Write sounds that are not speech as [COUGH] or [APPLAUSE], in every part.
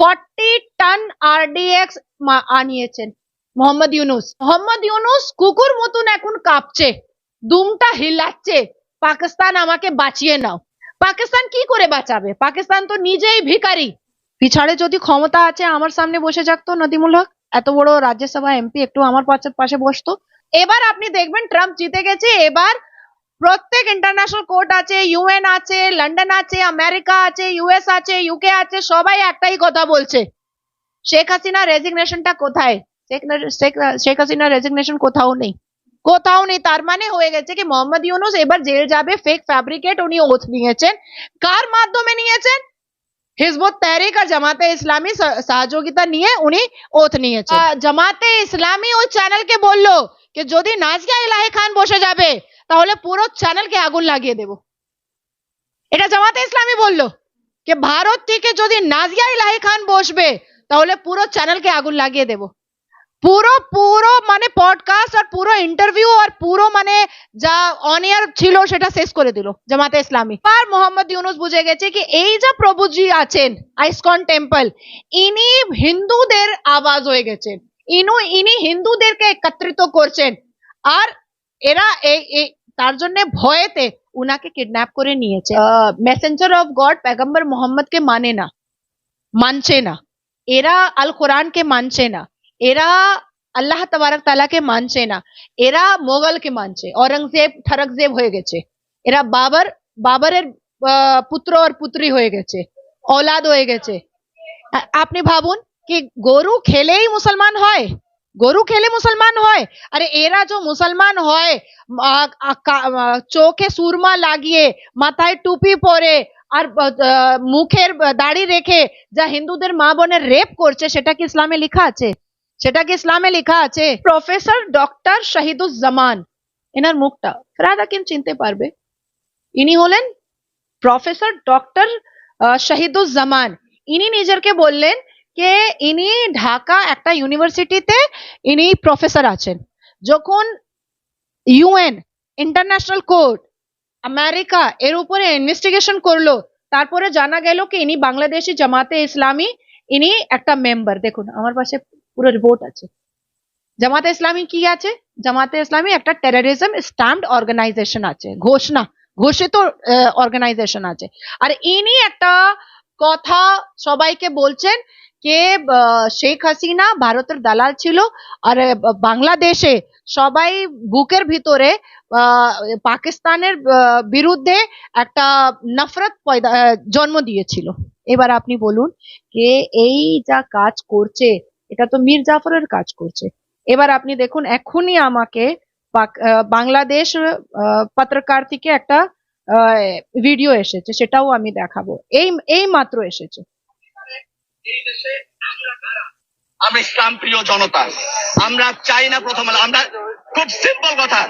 Forty ton RDX আনিয়েছেন। মোহাম্মদ ইউনুস। মোহাম্মদ ইউনুস কুকুর মতন এখন কাঁপছে, দুমটা হিলাচ্ছে পাকিস্তান আমাকে বাঁচিয়ে নাও। পাকিস্তান কি করে বাঁচাবে? পাকিস্তান তো নিজেই ভিখারি। পিছাড়ে যদি ক্ষমতা আছে, আমার সামনে বসে যাক তো নদিমুল হক। এত বড় রাজ্যসভা এমপি একটু আমার পাশে বসতো। এবার আপনি দেখবেন ট্রাম্প জিতে গেছে, এবার প্রত্যেক ইন্টারন্যাশনাল কোর্ট আছে ইউএন আছে লন্ডন আছে আমেরিকা আছে ইউএস আছে ইউকে আছে সবাই একটাই কথা বলছে। শেখ হাসিনা রেজিগনেশনটা কোথায়? শেখ হাসিনা রেজিগনেশন কোথাও নেই। কোথাও নেই তার মানে হয়ে গেছে কি মোহাম্মদ ইউনুস এবার জেল যাবে ফেক ফ্যাব্রিকেট উনি ওথ নিয়েছেন। কার মাধ্যমে নিয়েছেন? হিজবুত তেহরিক আর জামাতে ইসলামী সহযোগিতা নিয়ে উনি ওথ নিয়েছেন। জামাতে ইসলামী ওই চ্যানেলকে বলল যে যদি নাজিয়া ইলাহি খান বসে যাবে তাহলে পুরো চ্যানেলকে আগুন লাগিয়ে দেব। এটা জামাতে ইসলামী বলল যে, ভারত থেকে যদি নাজিয়া ইলাহি খান বসবে, তাহলে পুরো চ্যানেলকে আগুন লাগিয়ে দেব। পুরো পুরো মানে পডকাস্ট আর পুরো ইন্টারভিউ আর পুরো মানে যা অন এয়ার ছিল সেটা শেষ করে দিল জামাতে ইসলামী। আর মোহাম্মদ ইউনুস বুঝে গেছে কি, এই যা প্রভুজি আছেন আইসকন টেম্পল ইনি হিন্দুদের আওয়াজ হয়ে গেছেন। ইনু, ইনি হিন্দুদেরকে একত্রিত করছেন। আর এরা এই এই তার জন্য ভয়েতে উনাকে কিডন্যাপ করে নিয়েছে মেসেঞ্জার অফ গড পেগম্বর মোহাম্মদকে মানে না মানছে না এরা আল কোরআনকে মানছে না এরা আল্লাহ তবারক তালাকে মানছে না এরা মোগলকে মানছে অরঙ্গজেব ঠরকজেব হয়ে গেছে এরা বাবর বাবরের আহ, পুত্র আর পুত্রী হয়ে গেছে औलाद হয়ে গেছে আ- আপনি ভাবুন কি গরু খেলেই মুসলমান হয় গরু খেলে মুসলমান হয় আরে এরা যে মুসলমান হয় আ- আ- কা- আ, চোখে সুরমা লাগিয়ে মাথায় টুপি পরে আর ব- আহ, মুখের দাড়ি রেখে যা হিন্দুদের মা বোনের রেপ করছে সেটা কি ইসলামে লেখা আছে সেটা কি ইসলামে লেখা আছে প্রফেসর ডক্টর শাহিদুজ্জামান এনার মুখটা ফেরাদা কিন চিনতে পারবে ইনি হলেন প্রফেসর ডক্টর শাহিদুজ্জামান ইনি নিজেরকে বললেন যে ইনি ঢাকা একটা ইউনিভার্সিটিতে ইনি প্রফেসর আছেন। যখন ইউএন ইন্টারন্যাশনাল কোর্ট আমেরিকা এর উপরে ইনভেস্টিগেশন করল, তারপরে জানা গেল কি ইনি বাংলাদেশি জামাতে ইসলামী, ইনি একটা মেম্বার দেখুন, আমার পাশে পুরো রিপোর্ট আছে। জামাতে ইসলামী কি আছে? জামাতে ইসলামী একটা টেররিজম স্ট্যাম্পড অর্গানাইজেশন আছে। ঘোষণা, ঘোষিত অর্গানাইজেশন আছে। আর ইনি একটা কথা সবাইকে বলছেন আহ, শেখ হাসিনা ভারতের দালাল ছিল আর বাংলাদেশে সবাই বুকের ভিতরে পাকিস্তানের বিরুদ্ধে একটা নফরত পয়দা জন্ম দিয়েছিল। এবার আপনি বলুন কে এই যা কাজ করছে এটা তো মীর জাফরের কাজ করছে। এবার আপনি দেখুন এখনই আমাকে বাংলাদেশ পত্রকার থেকে একটা ভিডিও এসেছে সেটাও আমি দেখাবো। এই এই মাত্র এসেছে। আমরা কারা? আমরা ইসলাম প্রিয় জনতা। আমরা চাই না প্রথম আলো। আমরা খুব সিম্পল কথা।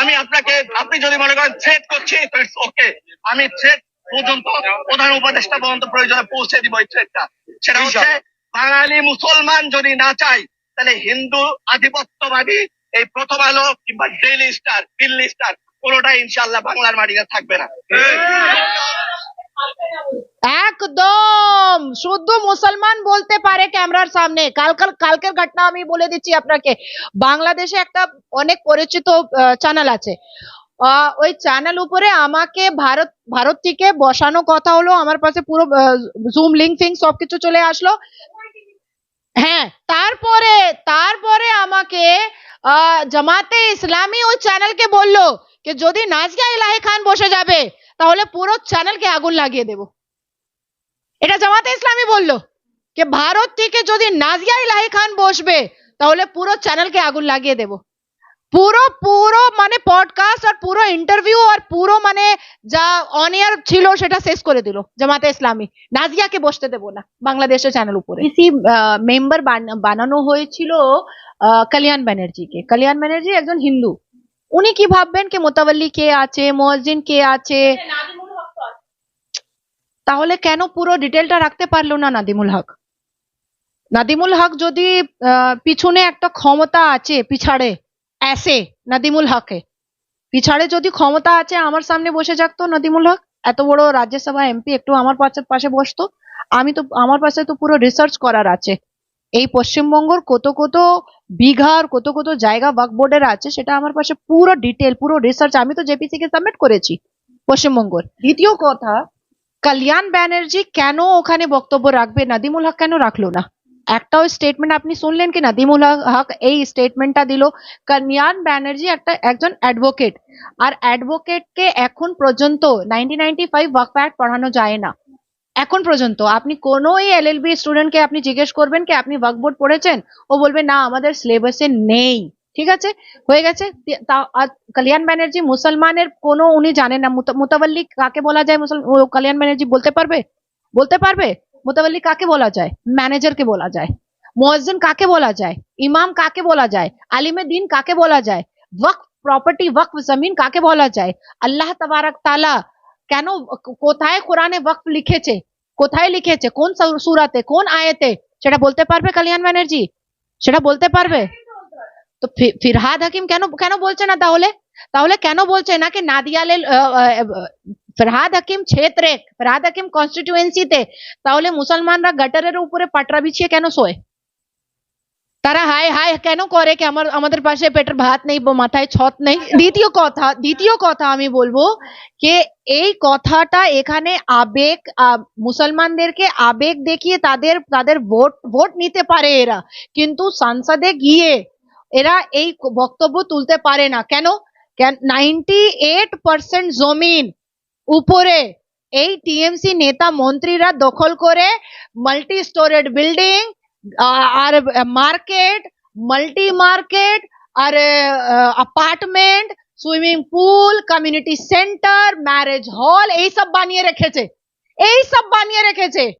আমি আপনাকে আপনি যদি মনে করেন থ্রেট করছি ওকে আমি থ্রেট পর্যন্ত প্রধান উপদেষ্টা পর্যন্ত প্রয়োজনে পৌঁছে দিব এই থ্রেটটা সেটা হচ্ছে বাঙালি মুসলমান যদি না চাই তাহলে হিন্দু আধিপত্যবাদী এই প্রথম আলো কিংবা ডেইলি স্টার দিল্লি স্টার কোনোটাই ইনশাল্লাহ বাংলার মাটিতে থাকবে না। একদম! শুদ্ধ মুসলমান বলতে পারে ক্যামেরার সামনে। কালকাল, কালকের ঘটনা আমি বলে দিচ্ছি আপনাকে। বাংলাদেশে একটা অনেক পরিচিত চ্যানেল আছে। ওই চ্যানেল উপরে আমাকে ভারত ভারত থেকে বসানো কথা হলো, আমার পাশে পুরো জুম লিঙ্ক ফিঙ্ক সবকিছু চলে আসলো। হ্যাঁ তারপরে তারপরে আমাকে জামাতে ইসলামী ওই চ্যানেলকে বলল যে, যদি নাজিয়া ইলাহি খান বসে যাবে, তাহলে পুরো চ্যানেলকে আগুন লাগিয়ে দেব। এটা জামাতে ইসলামী বলল যে ভারত থেকে যদি নাজিয়া ইলাহি খান বসবে, তাহলে পুরো চ্যানেলকে আগুন লাগিয়ে দেব। পুরো পুরো মানে পডকাস্ট আর পুরো ইন্টারভিউ আর পুরো মানে যা অন এয়ার ছিল সেটা শেষ করে দিল জামাতে ইসলামী। নাজিয়াকে বসতে দেবো না বাংলাদেশের চ্যানেল উপরে। ইসি মেম্বার বানানো হয়েছিল কল্যাণ ব্যানার্জিকে কল্যাণ ব্যানার্জি একজন হিন্দু। উনি কি ভাববেন? কি মোতাবল্লি কে আছে মোয়াজ্জিন কে আছে? তাহলে কেন পুরো ডিটেলটা রাখতে পারল না নাদিমুল হক? নাদিমুল হক যদি পিছনে একটা ক্ষমতা আছে, পিছাড়ে এসে নাদিমুল হকে, পিছাড়ে যদি ক্ষমতা আছে, আমার সামনে বসে যাক তো নাদিমুল হক? এত বড় রাজ্যসভা এমপি একটু আমার পাশে পাশে বসতো। আমি তো, আমার পাশে তো পুরো রিসার্চ করার আছে। এই পশ্চিমবঙ্গর কত কত বিঘার, কত কত জায়গা ওয়াক বোর্ডের আছে, সেটা আমার পাশে পুরো ডিটেল পুরো রিসার্চ আমি তো জেপিসি কে সাবমিট করেছি পশ্চিমবঙ্গর। দ্বিতীয় কথা কল্যাণ ব্যানার্জি কেন ওখানে বক্তব্য রাখবে? নাদিমুল হক কেন রাখল না? একটাও স্টেটমেন্ট আপনি শুনলেন কি? নাদিমুল হক এই স্টেটমেন্টটা দিল। কল্যাণ ব্যানার্জি একটা, একজন অ্যাডভোকেট আর অ্যাডভোকেটকে এখন পর্যন্ত নাইনটিন নাইনটি ফাইভ পড়ানো যায় না। এখন পর্যন্ত আপনি কোনো এলএলবি স্টুডেন্টকে আপনি জিজ্ঞেস করবেন কি, আপনি ওয়াক বোর্ড পড়েছেন? ও বলবে, না, আমাদের সিলেবাসে নেই। ঠিক আছে? হয়ে গেছে? কল্যাণ ব্যানার্জি মুসলমানের কোনো উনি জানেন না। মুতা- মুতাওয়াল্লি কাকে বলা যায় মুসল ও কল্যাণ ব্যানার্জি বলতে পারবে? বলতে পারবে? মুতাওয়াল্লি কাকে বলা যায়? ম্যানেজারকে বলা যায়। মুয়াজ্জিন কাকে বলা যায়? ইমাম কাকে বলা যায়? আলিমে দিন কাকে বলা যায়? ওয়াকফ প্রপার্টি ওয়াকফ, জমিন কাকে বলা যায়? আল্লাহ তাবারাক তাআলা কেন, কোথায় কোরআনে ওয়াকফ লিখেছে? কোথায় লিখেছে? কোন সূরাতে? কোন আয়াতে? সেটা বলতে পারবে কল্যাণ ব্যানার্জি? সেটা বলতে পারবে? তো ফি- ফিরহাদ হাকিম কেন কেন বলছে না তাহলে? তাহলে কেন বলছে না কি নাদিয়ালে ফিরহাদ হাকিম ক্ষেত্রে ফিরহাদ হাকিম কনস্টিটিউয়েন্সিতে তাহলে মুসলমানরা গটারের উপরে পাটরা বিছিয়ে কেন শোয়? তারা হাই হাই কেন করে কি আমার আমাদের পাশে পেটের ভাত নেই বা মাথায় ছত নেই? [LAUGHS] দ্বিতীয় কথা দ্বিতীয় কথা আমি বলব যে এই কথাটা এখানে আবেগ আহ, মুসলমানদেরকে আবেগ দেখিয়ে তাদের তাদের ভোট ভোট নিতে পারে এরা। কিন্তু সংসদে গিয়ে এরা এই বক্তব্য তুলতে পারে না। কেন? নাইনটি এইট পার্সেন্ট জমিন উপরে এই টিএমসি নেতা মন্ত্রীরা দখল করে মাল্টি স্টোরেড বিল্ডিং আর মার্কেট মাল্টি মার্কেট আর apartment swimming pool community centre marriage hall এই সব বানিয়ে রেখেছে। এই সব বানিয়ে রেখেছে।